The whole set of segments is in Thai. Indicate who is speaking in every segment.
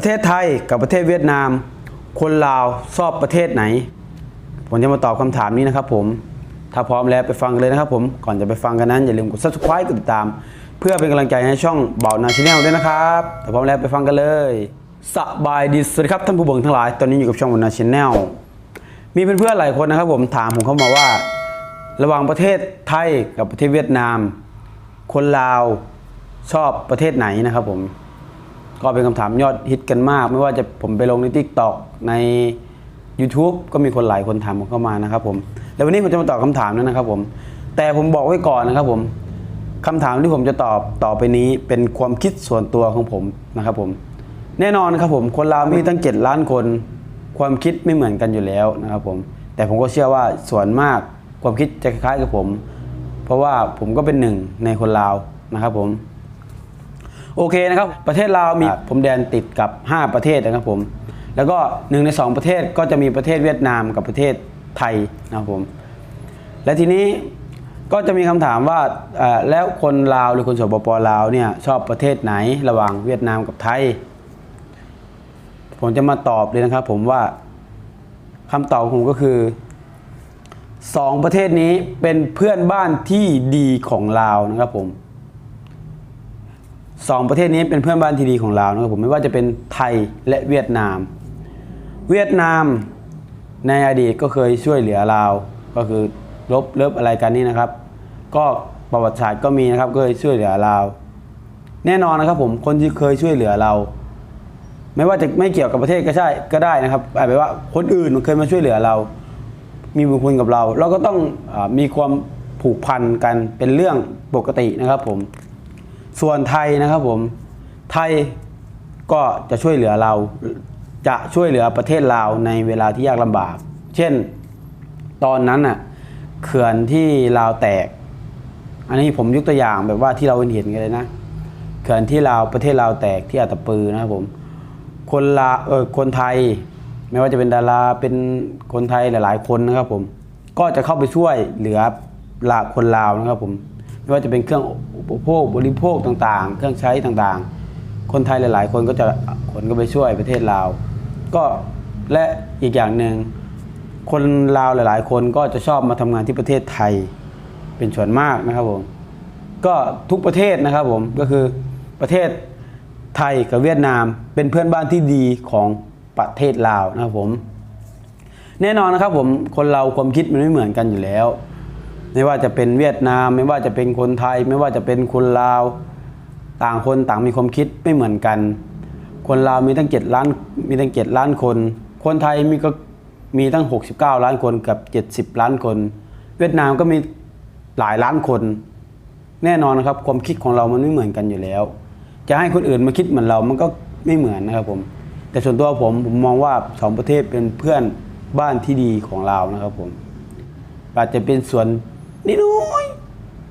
Speaker 1: ประเทศไทยกับประเทศเวียดนาม คนลาวชอบประเทศไหน ผมจะมาตอบคำถามนี้นะครับผม ถ้าพร้อมแล้วไปฟังกันเลยนะครับผม ก่อนจะไปฟังกันนั้นอย่าลืมกด subscribe กดติดตาม เพื่อเป็นกำลังใจให้ช่องเบานาชแนลด้วยนะครับถ้าพร้อมแล้วไปฟังกันเลยสบายดีสวัสดีครับท่านผู้เบิ่งทั้งหลาย ตอนนี้อยู่กับช่องเบานาชแนลมีเพื่อนๆหลายคนนะครับผมถามผมเข้ามาว่า ระหว่างประเทศไทยกับประเทศเวียดนาม คนลาวชอบประเทศไหนนะครับผม ก็เป็นคำถามยอดฮิตกันมาก ไม่ว่าจะผมไปลงใน t ิ k t o k ใน YouTube ก็มีคนหลายคนถามผมเข้ามานะครับผมแล้ววันนี้ผมจะมาตอบคำถามนั้นนะครับผม แต่ผมบอกไว้ก่อนนะครับผมคำถามที่ผมจะตอบต่อไปนี้เป็นความคิดส่วนตัวของผมนะครับผม แน่นอนครับผมคนลาวมีตั้ง 7 ล้านคน ความคิดไม่เหมือนกันอยู่แล้วนะครับผม แต่ผมก็เชื่อว่าส่วนมากความคิดจะคล้ายกับผม เพราะว่าผมก็เป็นหนึ่งในคนลาวนะครับผม โอเคนะครับ ประเทศลาวมีพรมแดนติดกับ 5 ประเทศนะครับผม แล้วก็หนึ่งใน 2 ประเทศก็จะมีประเทศเวียดนามกับประเทศไทยนะครับผม และทีนี้ก็จะมีคำถามว่าเอ่อแล้วคนลาวหรือคนสปปลาวเนี่ยชอบประเทศไหนระหว่างเวียดนามกับไทย ผมจะมาตอบเลยนะครับ ผมว่าคำตอบของผมก็คือ สองประเทศนี้เป็นเพื่อนบ้านที่ดีของลาวนะครับผม สองประเทศนี้เป็นเพื่อนบ้านที่ดีของเราวนะครับผมไม่ว่าจะเป็นไทยและเวียดนาม เวียดนามในอดีตก็เคยช่วยเหลือเราว ก็คือลบเลิบอะไรกันนี่นะครับ ก็ประวัติศาสตร์ก็มีนะครับก็เคยช่วยเหลือเราว แน่นอนนะครับผมคนที่เคยช่วยเหลือเรา ไม่ว่าจะไม่เกี่ยวกับประเทศก็ใช่ก็ได้นะครับอาจจะว่าคนอื่นเคยมาช่วยเหลือเรา มีบุญคุณกับเรา เราก็ต้องอมีความผูกพันกันเป็นเรื่องปกตินะครับผม ส่วนไทยนะครับผม ไทยก็จะช่วยเหลือเรา จะช่วยเหลือประเทศลาวในเวลาที่ยากลำบาก เช่น ตอนนั้นน่ะเขื่อนที่ลาวแตก อันนี้ผมยกตัวอย่างแบบว่าที่เราเห็นกันเลยนะ เขื่อนที่ลาวประเทศลาวแตกที่อัตตปือนะครับผม คนลาเออคนไทย ไม่ว่าจะเป็นดาราเป็นคนไทยหลาย ๆ คนนะครับผม ก็จะเข้าไปช่วยเหลือลาคนลาวนะครับผม ไม่ว่าจะเป็นเครื่องอุปโภคบริโภคต่างๆ เครื่องใช้ต่างๆ คนไทยหลาย ๆ คนก็จะขนก็ไปช่วยประเทศลาว ก็และอีกอย่างหนึ่งคนลาวหลาย ๆ คนก็จะชอบมาทำงานที่ประเทศไทยเป็นส่วนมากนะครับผมก็ทุกประเทศนะครับผมก็คือประเทศไทยกับเวียดนามเป็นเพื่อนบ้านที่ดีของประเทศลาวนะครับผม แน่นอนนะครับผมคนเราความคิดมันไม่เหมือนกันอยู่แล้ว ไม่ว่าจะเป็นเวียดนาม ไม่ว่าจะเป็นคนไทย ไม่ว่าจะเป็นคนลาว ต่างคนต่างมีความคิดไม่เหมือนกัน คนลาวมีตั้งเจ็ดล้านมีตั้งเจ็ดล้านคน คนไทยมีก็มีตั้ง 69 ล้านคนกับ 70 ล้านคน เวียดนามก็มีหลายล้านคน แน่นอนนะครับความคิดของเรามันไม่เหมือนกันอยู่แล้ว จะให้คนอื่นมาคิดเหมือนเรามันก็ไม่เหมือนนะครับผม แต่ส่วนตัวผมผมมองว่าสองประเทศเป็นเพื่อนบ้านที่ดีของเรานะครับผมอาจจะเป็นส่วน นิดน้อย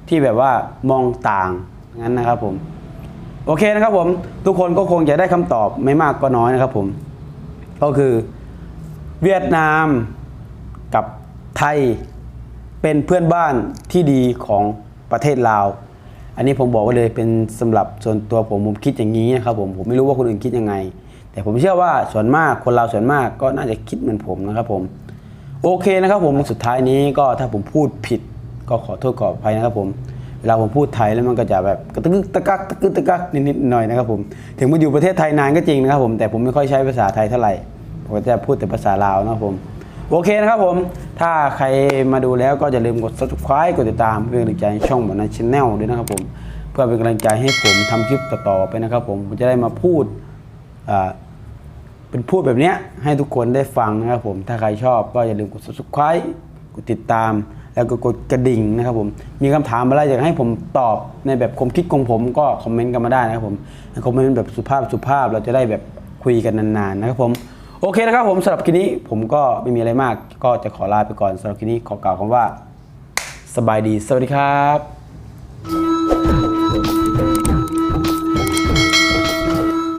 Speaker 1: ที่แบบว่ามองต่างงั้นนะครับผม โอเคนะครับผม ทุกคนก็คงจะได้คำตอบไม่มากก็น้อยนะครับผม ก็คือเวียดนามกับไทยเป็นเพื่อนบ้านที่ดีของประเทศลาว อันนี้ผมบอกไว้เลยเป็นสำหรับส่วนตัวผมผมคิดอย่างนี้นะครับผมผมไม่รู้ว่าคนอื่นคิดยังไง แต่ผมเชื่อว่าส่วนมากคนลาวส่วนมากก็น่าจะคิดเหมือนผมนะครับผม โอเคนะครับผมสุดท้ายนี้ก็ถ้าผมพูดผิด ก็ขอโทษขออภัยนะครับผมเวลาผมพูดไทยแล้วมันก็จะแบบกระตึกตะกักตะกึกตะกักนิดๆหน่อยนะครับผมถึงมาอยู่ประเทศไทยนานก็จริงนะครับผมแต่ผมไม่ค่อยใช้ภาษาไทยเท่าไหร่ผมก็จะพูดแต่ภาษาลาวนะครับผมโอเคนะครับผม ถ้าใครมาดูแล้วก็อย่าลืมกด subscribe กดติดตามเพื่อเป็นกำลังใจช่องหมอนันชแนลด้วยนะครับผม เพื่อเป็นกำลังใจให้ผมทำคลิปต่อๆไปนะครับผมผมจะได้มาพูดเป็นพูดแบบนี้ให้ทุกคนได้ฟังนะครับผม ถ้าใครชอบก็อย่าลืมกด subscribe กดติดตาม แล้วก็กดกระดิ่งนะครับผม มีคำถามอะไรอยากให้ผมตอบในแบบความคิดของผมก็คอมเมนต์กันมาได้นะครับผมคอมเมนต์แบบสุภาพสุภาพเราจะได้แบบคุยกันนานๆนะครับผมโอเคนะครับผมสำหรับคลิปนี้ผมก็ไม่มีอะไรมาก ก็จะขอลาไปก่อนสำหรับคลิปนี้ขอกล่าวคำว่า สบายดี สวัสดีครับ